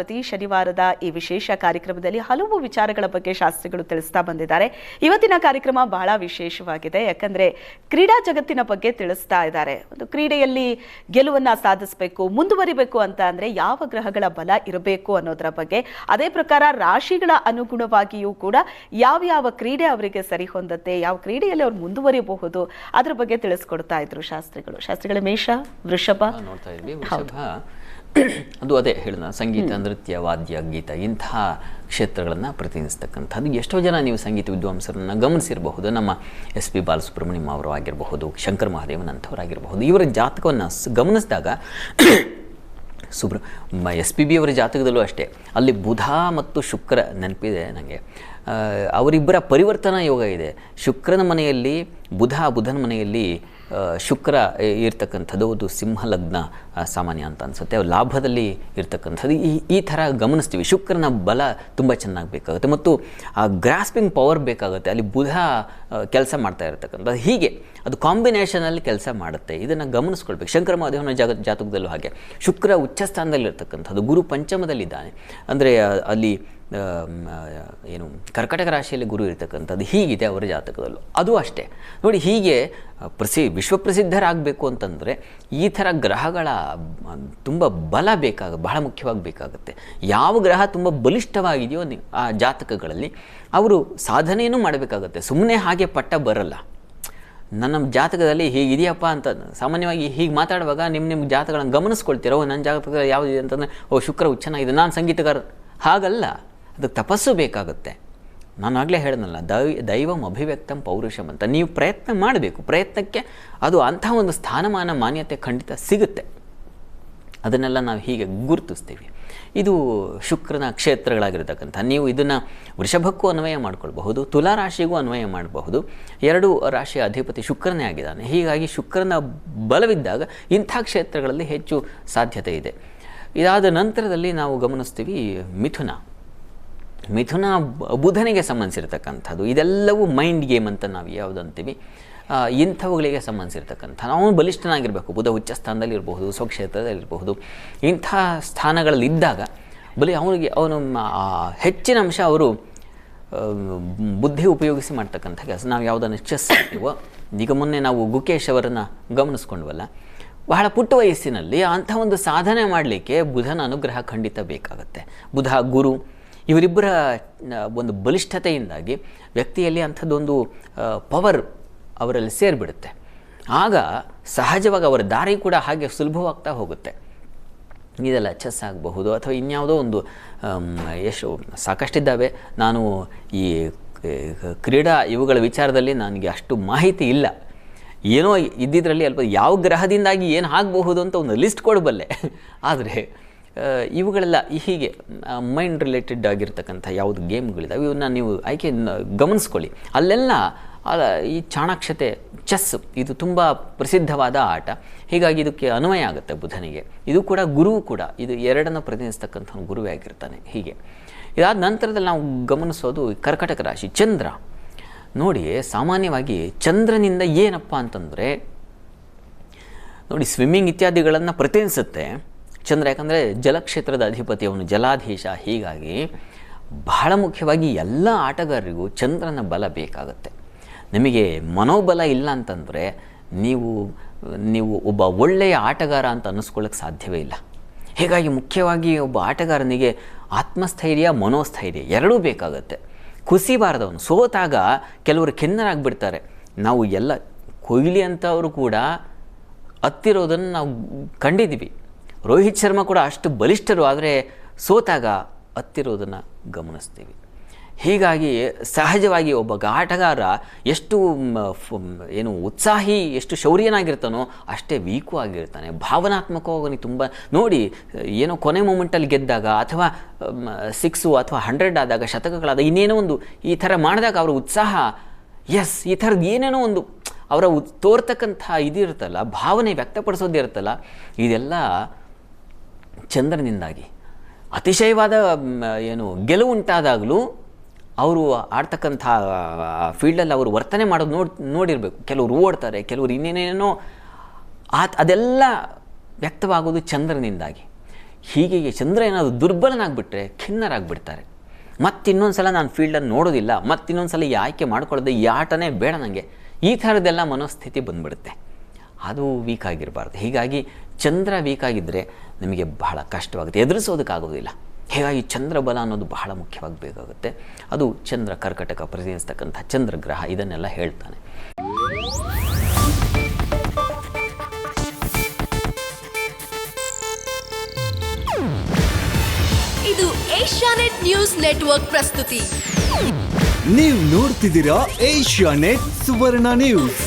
ಪ್ರತಿ ಶನಿವಾರದ ಈ ವಿಶೇಷ ಕಾರ್ಯಕ್ರಮದಲ್ಲಿ ಹಲವು ವಿಚಾರಗಳ ಬಗ್ಗೆ ಶಾಸ್ತ್ರಿಗಳು ತಿಳಿಸ್ತಾ ಬಂದಿದ್ದಾರೆ. ಇವತ್ತಿನ ಕಾರ್ಯಕ್ರಮ ಬಹಳ ವಿಶೇಷವಾಗಿದೆ. ಯಾಕಂದ್ರೆ ಕ್ರೀಡಾ ಜಗತ್ತಿನ ಬಗ್ಗೆ ತಿಳಿಸ್ತಾ ಇದ್ದಾರೆ. ಒಂದು ಕ್ರೀಡೆಯಲ್ಲಿ ಗೆಲುವನ್ನ ಸಾಧಿಸಬೇಕು ಮುಂದುವರಿಬೇಕು ಅಂತ ಅಂದ್ರೆ ಯಾವ ಗ್ರಹಗಳ ಬಲ ಇರಬೇಕು ಅನ್ನೋದರ ಬಗ್ಗೆ ಅದೇ ಪ್ರಕಾರ ರಾಶಿಗಳ ಅನುಗುಣವಾಗಿಯೂ ಕೂಡ ಯಾವ ಯಾವ ಕ್ರೀಡೆ ಅವರಿಗೆ ಸರಿ ಹೊಂದತ್ತೆ ಯಾವ ಕ್ರೀಡೆಯಲ್ಲಿ ಅವ್ರು ಮುಂದುವರಿಯಬಹುದು ಅದ್ರ ಬಗ್ಗೆ ತಿಳಿಸ್ಕೊಡ್ತಾ ಇದ್ರು ಶಾಸ್ತ್ರಿಗಳು. ಶಾಸ್ತ್ರಿಗಳ ಮೇಷ ವೃಷಭ? ನೋಡ್ತಾ ಇದ್ವಿ. ವೃಷಭ ಅದು ಅದೇ ಹೇಳಿದ ಸಂಗೀತ ನೃತ್ಯ ವಾದ್ಯ ಗೀತ ಇಂತಹ ಕ್ಷೇತ್ರಗಳನ್ನು ಪ್ರತಿನಿಧಿಸ್ತಕ್ಕಂಥದ್ದು. ಎಷ್ಟೋ ಜನ ನೀವು ಸಂಗೀತ ವಿದ್ವಾಂಸರನ್ನು ಗಮನಿಸಿರಬಹುದು. ನಮ್ಮ ಎಸ್ ಪಿ ಬಾಲಸುಬ್ರಹ್ಮಣ್ಯಂ ಅವರು ಆಗಿರಬಹುದು ಶಂಕರ್ ಮಹಾದೇವನ್ ಅಂಥವರಾಗಿರಬಹುದು. ಇವರ ಜಾತಕವನ್ನು ಗಮನಿಸಿದಾಗ ಸುಬ್ರ ಎಸ್ ಪಿ ಬಿ ಅವರ ಜಾತಕದಲ್ಲೂ ಅಷ್ಟೇ. ಅಲ್ಲಿ ಬುಧ ಮತ್ತು ಶುಕ್ರ ನೆನಪಿದೆ ನನಗೆ. ಅವರಿಬ್ಬರ ಪರಿವರ್ತನಾ ಯೋಗ ಇದೆ. ಶುಕ್ರನ ಮನೆಯಲ್ಲಿ ಬುಧ ಬುಧನ ಮನೆಯಲ್ಲಿ ಶುಕ್ರ ಇರ್ತಕ್ಕಂಥದ್ದು ಅದು ಸಿಂಹ ಲಗ್ನ ಸಾಮಾನ್ಯ ಅಂತ ಅನಿಸುತ್ತೆ. ಲಾಭದಲ್ಲಿ ಇರ್ತಕ್ಕಂಥದ್ದು. ಈ ಈ ಥರ ಗಮನಿಸ್ತೀವಿ. ಶುಕ್ರನ ಬಲ ತುಂಬ ಚೆನ್ನಾಗಿ ಬೇಕಾಗುತ್ತೆ. ಮತ್ತು ಆ ಗ್ರಾಸ್ಪಿಂಗ್ ಪವರ್ ಬೇಕಾಗುತ್ತೆ. ಅಲ್ಲಿ ಬುಧ ಕೆಲಸ ಮಾಡ್ತಾ ಇರತಕ್ಕಂಥದ್ದು. ಹೀಗೆ ಅದು ಕಾಂಬಿನೇಷನಲ್ಲಿ ಕೆಲಸ ಮಾಡುತ್ತೆ. ಇದನ್ನು ಗಮನಿಸ್ಕೊಳ್ಬೇಕು. ಶಂಕರ ಮಹಾದೇವನ ಜಾಗ, ಜಾತಕದಲ್ಲೂ ಹಾಗೆ. ಶುಕ್ರ ಉಚ್ಚ ಸ್ಥಾನದಲ್ಲಿರ್ತಕ್ಕಂಥದ್ದು ಗುರು ಪಂಚಮದಲ್ಲಿದ್ದಾನೆ. ಅಂದರೆ ಅಲ್ಲಿ ಏನು ಕರ್ಕಟಕ ರಾಶಿಯಲ್ಲಿ ಗುರು ಇರ್ತಕ್ಕಂಥದ್ದು ಹೀಗಿದೆ ಅವರ ಜಾತಕದಲ್ಲೂ. ಅದು ಅಷ್ಟೇ. ನೋಡಿ, ಹೀಗೆ ಪ್ರಸಿ, ವಿಶ್ವಪ್ರಸಿದ್ಧರಾಗಬೇಕು ಅಂತಂದರೆ ಈ ಥರ ಗ್ರಹಗಳ ತುಂಬ ಬಲ ಬೇಕಾಗ, ಬಹಳ ಮುಖ್ಯವಾಗಿ ಬೇಕಾಗುತ್ತೆ. ಯಾವ ಗ್ರಹ ತುಂಬ ಬಲಿಷ್ಠವಾಗಿದೆಯೋ ಆ ಜಾತಕಗಳಲ್ಲಿ ಅವರು ಸಾಧನೆಯನ್ನು ಮಾಡಬೇಕಾಗುತ್ತೆ. ಸುಮ್ಮನೆ ಹಾಗೆ ಪಟ್ಟ ಬರಲ್ಲ. ನನ್ನ ಜಾತಕದಲ್ಲಿ ಹೀಗಿದೆಯಪ್ಪ ಅಂತ ಸಾಮಾನ್ಯವಾಗಿ ಹೀಗೆ ಮಾತಾಡುವಾಗ ನಿಮ್ಮ ನಿಮ್ಮ ಜಾತಕಗಳನ್ನು ಗಮನಿಸ್ಕೊಳ್ತೀರೋ? ನನ್ನ ಜಾತಕದಲ್ಲಿ ಯಾವುದಿದೆ ಅಂತಂದರೆ, ಓ, ಶುಕ್ರ ಚೆನ್ನಾಗಿದೆ ನಾನು ಸಂಗೀತಗಾರ. ಹಾಗಲ್ಲ. ಅದಕ್ಕೆ ತಪಸ್ಸು ಬೇಕಾಗುತ್ತೆ. ನಾನು ಆಗಲೇ ಹೇಳಿದ್ನಲ್ಲ, ದೈ, ದೈವಂ ಅಭಿವ್ಯಕ್ತಂ ಪೌರುಷಂ ಅಂತ. ನೀವು ಪ್ರಯತ್ನ ಮಾಡಬೇಕು. ಪ್ರಯತ್ನಕ್ಕೆ ಅದು ಅಂಥ ಒಂದು ಸ್ಥಾನಮಾನ, ಮಾನ್ಯತೆ ಖಂಡಿತ ಸಿಗುತ್ತೆ. ಅದನ್ನೆಲ್ಲ ನಾವು ಹೀಗೆ ಗುರುತಿಸ್ತೀವಿ. ಇದು ಶುಕ್ರನ ಕ್ಷೇತ್ರಗಳಾಗಿರ್ತಕ್ಕಂಥ, ನೀವು ಇದನ್ನು ವೃಷಭಕ್ಕೂ ಅನ್ವಯ ಮಾಡಿಕೊಳ್ಬಹುದು ತುಲಾ ರಾಶಿಗೂ ಅನ್ವಯ ಮಾಡಬಹುದು. ಎರಡು ರಾಶಿಯ ಅಧಿಪತಿ ಶುಕ್ರನೇ ಆಗಿದ್ದಾನೆ. ಹೀಗಾಗಿ ಶುಕ್ರನ ಬಲವಿದ್ದಾಗ ಇಂಥ ಕ್ಷೇತ್ರಗಳಲ್ಲಿ ಹೆಚ್ಚು ಸಾಧ್ಯತೆ ಇದೆ. ಇದಾದ ನಂತರದಲ್ಲಿ ನಾವು ಗಮನಿಸ್ತೀವಿ ಮಿಥುನ. ಮಿಥುನ ಬುಧನಿಗೆ ಸಂಬಂಧಿಸಿರ್ತಕ್ಕಂಥದ್ದು. ಇದೆಲ್ಲವೂ ಮೈಂಡ್ ಗೇಮ್ ಅಂತ ನಾವು ಯಾವುದು ಅಂತೀವಿ ಆ, ಇಂಥವುಗಳಿಗೆ ಸಂಬಂಧಿಸಿರ್ತಕ್ಕಂಥ ಅವನು ಬಲಿಷ್ಠನಾಗಿರಬೇಕು. ಬುಧ ಉಚ್ಚ ಸ್ಥಾನದಲ್ಲಿ ಇರಬಹುದು ಸ್ವಕ್ಷೇತ್ರದಲ್ಲಿರಬಹುದು ಇಂಥ ಸ್ಥಾನಗಳಲ್ಲಿ ಇದ್ದಾಗ ಬಲಿ ಅವನಿಗೆ ಅವನು ಹೆಚ್ಚಿನ ಅಂಶ ಅವರು ಬುದ್ಧಿ ಉಪಯೋಗಿಸಿ ಮಾಡ್ತಕ್ಕಂಥ ಕೆಲಸ. ನಾವು ಯಾವುದನ್ನು ಚೆಸ್ ಅಂತೀವೋ ಈಗ ಮೊನ್ನೆ ನಾವು ಗುಕೇಶ್ ಅವರನ್ನು ಗಮನಿಸ್ಕೊಂಡ್ವಲ್ಲ ಬಹಳ ಪುಟ್ಟ ವಯಸ್ಸಿನಲ್ಲಿ ಅಂಥ ಒಂದು ಸಾಧನೆ ಮಾಡಲಿಕ್ಕೆ ಬುಧನ ಅನುಗ್ರಹ ಖಂಡಿತ ಬೇಕಾಗುತ್ತೆ. ಬುಧ ಗುರು ಇವರಿಬ್ಬರ ಒಂದು ಬಲಿಷ್ಠತೆಯಿಂದಾಗಿ ವ್ಯಕ್ತಿಯಲ್ಲಿ ಅಂಥದ್ದೊಂದು ಪವರ್ ಅವರಲ್ಲಿ ಸೇರಿಬಿಡುತ್ತೆ. ಆಗ ಸಹಜವಾಗಿ ಅವರ ದಾರಿ ಕೂಡ ಹಾಗೆ ಸುಲಭವಾಗ್ತಾ ಹೋಗುತ್ತೆ. ಇದೆಲ್ಲ ಚೆಸ್ ಆಗಬಹುದು ಅಥವಾ ಇನ್ಯಾವುದೋ ಒಂದು ಎಷ್ಟು ಸಾಕಷ್ಟಿದ್ದಾವೆ. ನಾನು ಈ ಕ್ರೀಡಾ ಇವುಗಳ ವಿಚಾರದಲ್ಲಿ ನನಗೆ ಅಷ್ಟು ಮಾಹಿತಿ ಇಲ್ಲ. ಏನೋ ಇದ್ದಿದ್ರಲ್ಲಿ ಅಲ್ಪ ಯಾವ ಗ್ರಹದಿಂದಾಗಿ ಏನು ಆಗಬಹುದು ಅಂತ ಒಂದು ಲಿಸ್ಟ್ ಕೊಡಬಲ್ಲೆ ಆದರೆ ಇವುಗಳೆಲ್ಲ ಹೀಗೆ ಮೈಂಡ್ ರಿಲೇಟೆಡ್ ಆಗಿರ್ತಕ್ಕಂಥ ಯಾವುದು ಗೇಮ್ಗಳಿದ್ದಾವೆ ಇವನ್ನ ನೀವು ಆಯ್ಕೆ ಗಮನಿಸ್ಕೊಳ್ಳಿ. ಅಲ್ಲೆಲ್ಲ ಈ ಚಾಣಾಕ್ಷತೆ ಚೆಸ್ ಇದು ತುಂಬ ಪ್ರಸಿದ್ಧವಾದ ಆಟ. ಹೀಗಾಗಿ ಇದಕ್ಕೆ ಅನ್ವಯ ಆಗುತ್ತೆ ಬುಧನಿಗೆ. ಇದು ಕೂಡ ಗುರು ಕೂಡ, ಇದು ಎರಡನ್ನು ಪ್ರತಿನಿಧಿಸ್ತಕ್ಕಂಥ ಗುರುವೇ ಆಗಿರ್ತಾನೆ, ಹೀಗೆ. ಇದಾದ ನಂತರದಲ್ಲಿ ನಾವು ಗಮನಿಸೋದು ಕರ್ಕಟಕ ರಾಶಿ, ಚಂದ್ರ. ನೋಡಿ ಸಾಮಾನ್ಯವಾಗಿ ಚಂದ್ರನಿಂದ ಏನಪ್ಪ ಅಂತಂದರೆ, ನೋಡಿ ಸ್ವಿಮ್ಮಿಂಗ್ ಇತ್ಯಾದಿಗಳನ್ನು ಪ್ರತಿನಿಧಿಸುತ್ತೆ. ಚಂದ್ರ, ಯಾಕಂದರೆ ಜಲಕ್ಷೇತ್ರದ ಅಧಿಪತಿ ಅವನು ಜಲಾಧೀಶ, ಹೀಗಾಗಿ ಬಹಳ ಮುಖ್ಯವಾಗಿ ಎಲ್ಲ ಆಟಗಾರರಿಗೂ ಚಂದ್ರನ ಬಲ ಬೇಕಾಗುತ್ತೆ. ನಿಮಗೆ ಮನೋಬಲ ಇಲ್ಲ ಅಂತಂದರೆ ನೀವು ನೀವು ಒಬ್ಬ ಒಳ್ಳೆಯ ಆಟಗಾರ ಅಂತ ಅನ್ನಿಸ್ಕೊಳ್ಳೋಕ್ಕೆ ಸಾಧ್ಯವೇ ಇಲ್ಲ. ಹೀಗಾಗಿ ಮುಖ್ಯವಾಗಿ ಒಬ್ಬ ಆಟಗಾರನಿಗೆ ಆತ್ಮಸ್ಥೈರ್ಯ, ಮನೋಸ್ಥೈರ್ಯ ಎರಡೂ ಬೇಕಾಗುತ್ತೆ. ಕುಸಿಬಾರದವನು ಸೋತಾಗ ಕೆಲವರು ಖಿನ್ನರಾಗ್ಬಿಡ್ತಾರೆ. ನಾವು ಎಲ್ಲ ಕೊಹ್ಲಿ ಅಂತವರು ಕೂಡ ಹತ್ತಿರೋದನ್ನು ನಾವು ಕಂಡಿದ್ದೀವಿ. ರೋಹಿತ್ ಶರ್ಮಾ ಕೂಡ ಅಷ್ಟು ಬಲಿಷ್ಠರು, ಆದರೆ ಸೋತಾಗ ಹತ್ತಿರೋದನ್ನು ಗಮನಿಸ್ತೀವಿ. ಹೀಗಾಗಿ ಸಹಜವಾಗಿ ಒಬ್ಬ ಆಟಗಾರ ಎಷ್ಟು ಏನು ಉತ್ಸಾಹಿ, ಎಷ್ಟು ಶೌರ್ಯನಾಗಿರ್ತಾನೋ ಅಷ್ಟೇ ವೀಕು ಆಗಿರ್ತಾನೆ. ಭಾವನಾತ್ಮಕವಾಗಿ ತುಂಬ, ನೋಡಿ, ಏನೋ ಕೊನೆ ಮೂಮೆಂಟಲ್ಲಿ ಗೆದ್ದಾಗ ಅಥವಾ ಸಿಕ್ಸು ಅಥವಾ ಹಂಡ್ರೆಡ್ ಆದಾಗ, ಶತಕಗಳಾದಾಗ ಇನ್ನೇನೋ ಒಂದು ಈ ಥರ ಮಾಡಿದಾಗ ಅವರ ಉತ್ಸಾಹ ಎಸ್ ಈ ಥರದ್ದು ಏನೇನೋ ಒಂದು ಅವರ ತೋರ್ತಕ್ಕಂಥ ಇದಿರುತ್ತಲ್ಲ, ಭಾವನೆ ವ್ಯಕ್ತಪಡಿಸೋದಿರುತ್ತಲ್ಲ, ಇದೆಲ್ಲ ಚಂದ್ರನಿಂದಾಗಿ. ಅತಿಶಯವಾದ ಏನು, ಗೆಲುವು ಉಂಟಾದಾಗಲೂ ಅವರು ಆಡ್ತಕ್ಕಂಥ ಫೀಲ್ಡಲ್ಲಿ ಅವರು ವರ್ತನೆ ಮಾಡೋದು ನೋಡಿ, ನೋಡಿರಬೇಕು. ಕೆಲವರು ಓಡ್ತಾರೆ, ಕೆಲವರು ಇನ್ನೇನೇನೋ ಆ ಅದೆಲ್ಲ ವ್ಯಕ್ತವಾಗೋದು ಚಂದ್ರನಿಂದಾಗಿ. ಹೀಗೆ ಚಂದ್ರ ಏನಾದರೂ ದುರ್ಬಲನಾಗ್ಬಿಟ್ರೆ ಖಿನ್ನರಾಗ್ಬಿಡ್ತಾರೆ. ಮತ್ತಿನ್ನೊಂದು ಸಲ ನಾನು ಫೀಲ್ಡನ್ನು ನೋಡೋದಿಲ್ಲ ಮತ್ತಿನ್ನೊಂದು ಸಲ ಈ ಆಯ್ಕೆ ಮಾಡ್ಕೊಳ್ಳೋದು ಈ ಆಟನೇ ಬೇಡ ನನಗೆ ಈ ಥರದ್ದೆಲ್ಲ ಮನೋಸ್ಥಿತಿ ಬಂದ್ಬಿಡುತ್ತೆ. ಅದು ವೀಕ್ ಆಗಿರಬಾರ್ದು. ಹೀಗಾಗಿ ಚಂದ್ರ ವೀಕ್ ಆಗಿದ್ದರೆ ನಿಮಗೆ ಬಹಳ ಕಷ್ಟವಾಗುತ್ತೆ. ಎದುರಿಸೋದಕ್ಕಾಗೋದಿಲ್ಲ. ಹೀಗಾಗಿ ಚಂದ್ರಬಲ ಅನ್ನೋದು ಬಹಳ ಮುಖ್ಯವಾಗಿ ಬೇಕಾಗುತ್ತೆ ಅದು ಚಂದ್ರ ಕರ್ಕಟಕ ಪ್ರತಿನಿಧಿಸ್ತಕ್ಕಂಥ ಚಂದ್ರಗ್ರಹ ಇದನ್ನೆಲ್ಲ ಹೇಳ್ತಾನೆ. ಇದು ಏಷ್ಯಾನೆಟ್ ನ್ಯೂಸ್ ನೆಟ್ವರ್ಕ್ ಪ್ರಸ್ತುತಿ. ನೀವು ನೋಡ್ತಿದ್ದೀರಾ ಏಷ್ಯಾ ನೆಟ್ ಸುವರ್ಣ ನ್ಯೂಸ್.